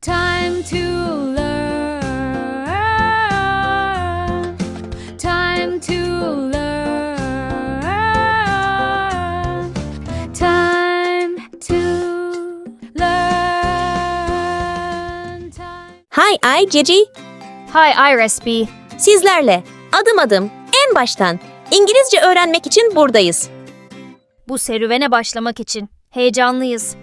Time to learn. Time to learn. Time to learn. Time. Hi I Cici. Hi Iris B. Sizlerle adım adım en baştan İngilizce öğrenmek için buradayız. Bu serüvene başlamak için heyecanlıyız.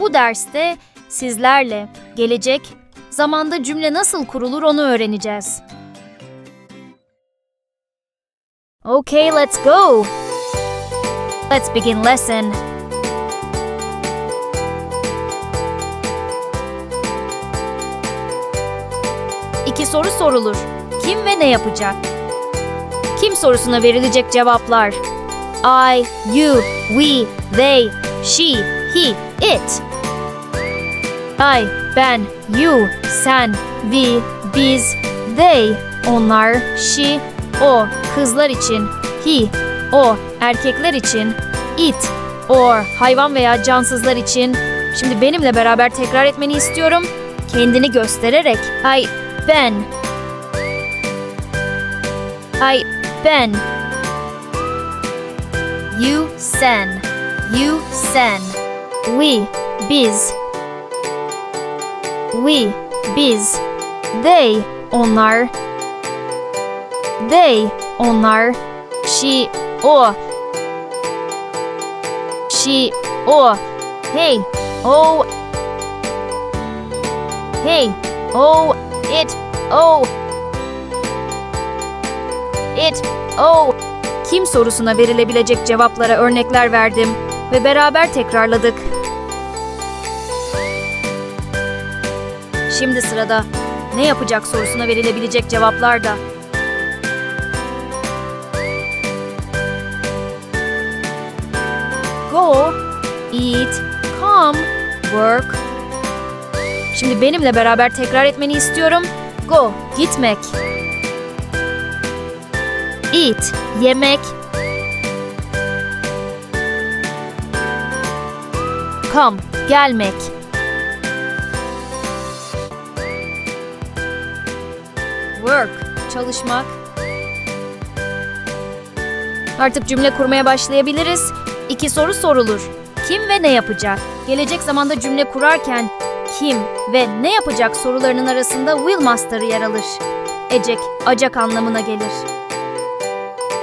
Bu derste sizlerle gelecek zamanda cümle nasıl kurulur onu öğreneceğiz. Okay, let's go. Let's begin lesson. İki soru sorulur. Kim ve ne yapacak? Kim sorusuna verilecek cevaplar I, you, we, they, she, he, it. I, ben, you, sen, we, biz, they, onlar, she, o, kızlar için, he, o, erkekler için, it, or, hayvan veya cansızlar için. Şimdi benimle beraber tekrar etmeni istiyorum. Kendini göstererek. I, ben. I, ben. You sen. You sen. We biz. We biz. They onlar. They onlar. She o. She o. Hey o. Hey o. It o. It o. Kim sorusuna verilebilecek cevaplara örnekler verdim ve beraber tekrarladık. Şimdi sırada ne yapacak sorusuna verilebilecek cevaplar da. Go, eat, come, work. Şimdi benimle beraber tekrar etmeni istiyorum. Go, gitmek. Eat, yemek. Come, gelmek. Work, çalışmak. Artık cümle kurmaya başlayabiliriz. İki soru sorulur. Kim ve ne yapacak? Gelecek zamanda cümle kurarken kim ve ne yapacak sorularının arasında will master'ı yer alır. Ecek, acak anlamına gelir.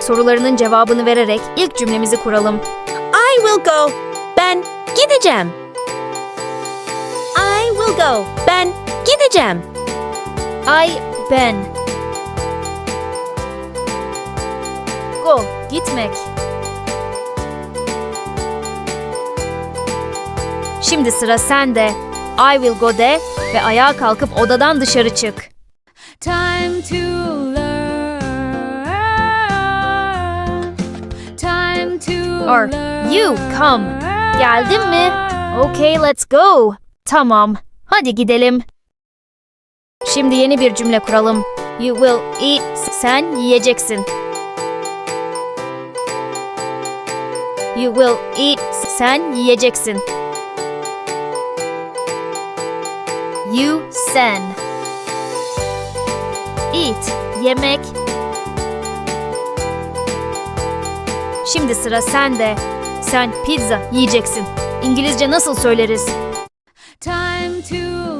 Sorularının cevabını vererek ilk cümlemizi kuralım. I will go. Ben gideceğim. I will go. Ben gideceğim. I, ben. Gitmek. Şimdi sıra sende. I will go de ve ayağa kalkıp odadan dışarı çık. Time to learn. Time to Or you come. Geldin mi? Okay, let's go. Tamam. Hadi gidelim. Şimdi yeni bir cümle kuralım. You will eat. Sen yiyeceksin. You will eat. Sen yiyeceksin. You sen. Eat. Yemek. Şimdi sıra sende. Sen pizza yiyeceksin. İngilizce nasıl söyleriz? Time to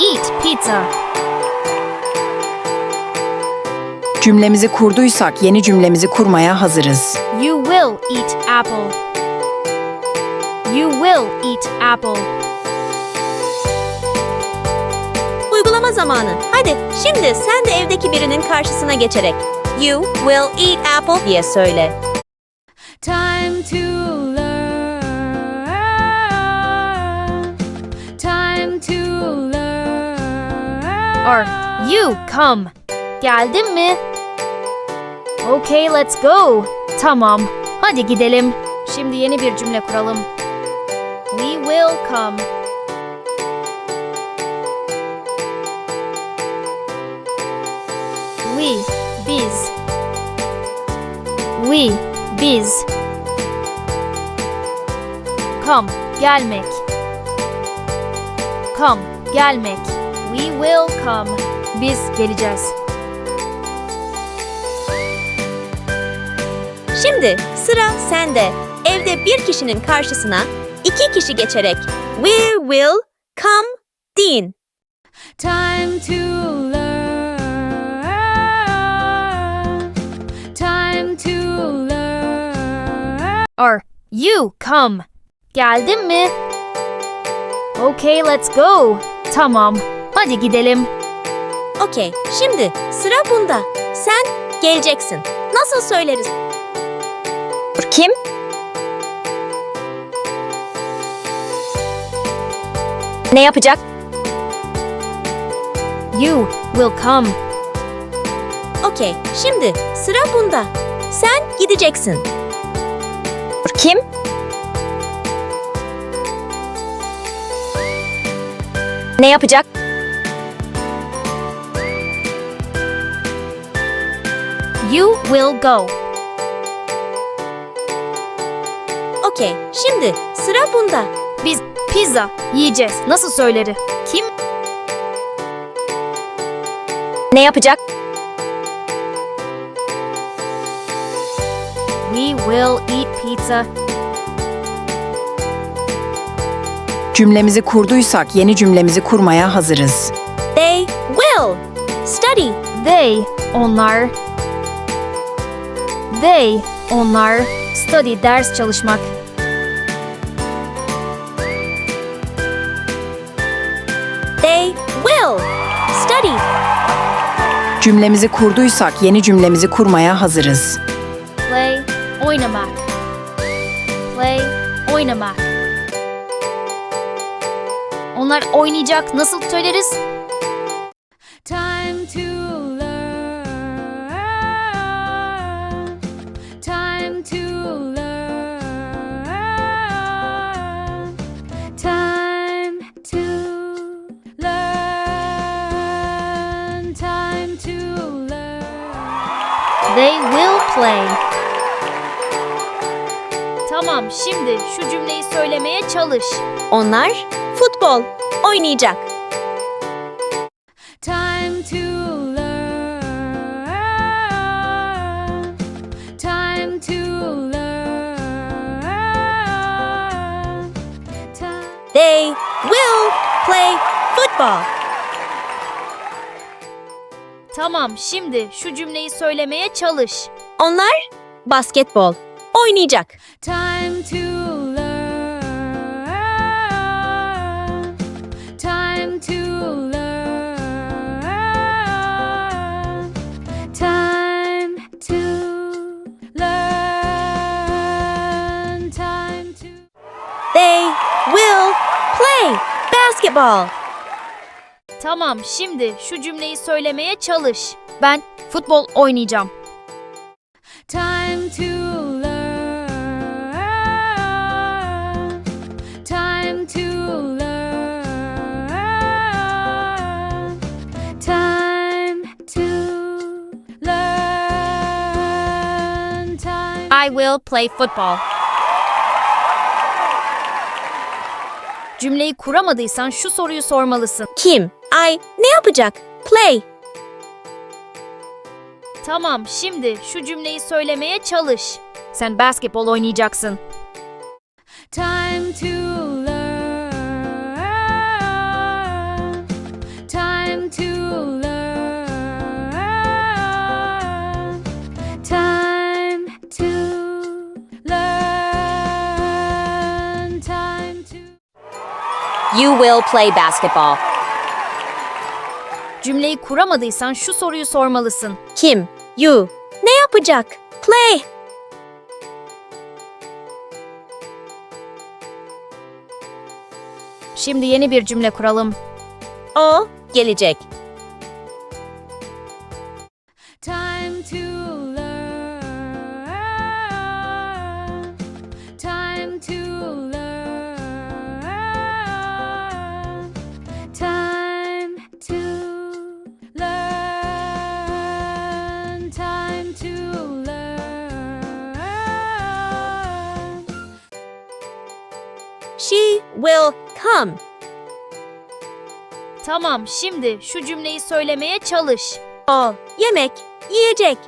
eat pizza. Cümlemizi kurduysak yeni cümlemizi kurmaya hazırız. You will eat apple. You will eat apple. Uygulama zamanı. Hadi şimdi sen de evdeki birinin karşısına geçerek You will eat apple diye söyle. Or you come. Geldin mi? Okay, let's go. Tamam. Hadi gidelim. Şimdi yeni bir cümle kuralım. We will come. We, biz. We, biz. Come, gelmek. Come, gelmek. We will come. Biz geleceğiz. Şimdi sıra sende. Evde bir kişinin karşısına iki kişi geçerek we will come deyin. Time to learn. Time to learn. Or you come. Geldin mi? Okay, let's go. Tamam. Hadi gidelim. Okey, şimdi sıra bunda. Sen geleceksin. Nasıl söyleriz? Kim? Ne yapacak? You will come. Okey, şimdi sıra bunda. Sen gideceksin. Kim? Ne yapacak? You will go. Okey, şimdi sıra bunda. Biz pizza yiyeceğiz. Nasıl söyleri? Kim? Ne yapacak? We will eat pizza. Cümlemizi kurduysak yeni cümlemizi kurmaya hazırız. They will study. They, onlar. They, onlar. Study, ders çalışmak. They will study. Cümlemizi kurduysak yeni cümlemizi kurmaya hazırız. Play, oynamak. Play, oynamak. Onlar oynayacak. Nasıl söyleriz? They will play. Tamam, şimdi şu cümleyi söylemeye çalış. Onlar futbol oynayacak. Time to learn. Time to learn. Time. They will play football. Tamam, şimdi şu cümleyi söylemeye çalış. Onlar basketbol oynayacak. Time to learn. Time to learn. Time to learn. Time to. They will play basketball. Tamam, şimdi şu cümleyi söylemeye çalış. Ben futbol oynayacağım. Time to learn. Time to learn. Time to learn. Time. I will play football. Cümleyi kuramadıysan şu soruyu sormalısın. Kim? I ne yapacak? Play. Tamam, şimdi şu cümleyi söylemeye çalış. Sen basketbol oynayacaksın. Time to learn. Time to learn. Time to learn. Time to. You will play basketball. Cümleyi kuramadıysan şu soruyu sormalısın. Kim? You. Ne yapacak? Play. Şimdi yeni bir cümle kuralım. O gelecek. Come. Tamam, şimdi şu cümleyi söylemeye çalış. O, yemek, yiyecek.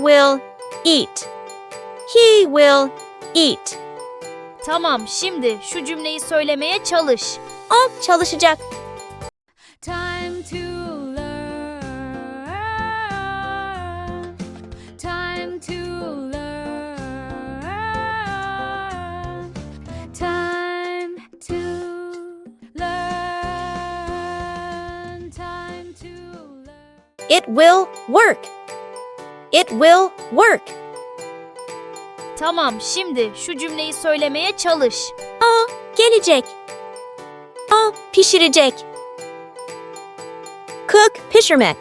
Will eat. He will eat. Tamam, şimdi şu cümleyi söylemeye çalış. O çalışacak. Time to learn. Time to learn. Time to learn. Time to learn. It will work. It will work. Tamam, şimdi şu cümleyi söylemeye çalış. O gelecek. O pişirecek. Cook, pişirmek.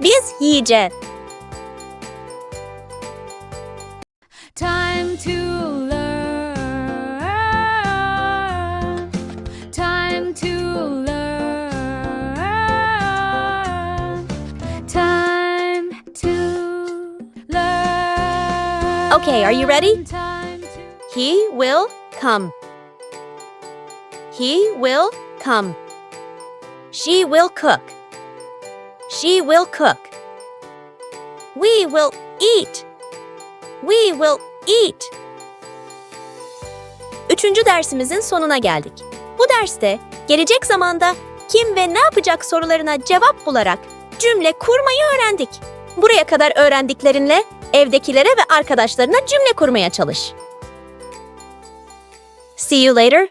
Biz yiyeceğiz. Okay, are you ready? He will come. He will come. She will cook. She will cook. We will eat. We will eat. Üçüncü dersimizin sonuna geldik. Bu derste gelecek zamanda kim ve ne yapacak sorularına cevap bularak cümle kurmayı öğrendik. Buraya kadar öğrendiklerinle evdekilere ve arkadaşlarına cümle kurmaya çalış. See you later.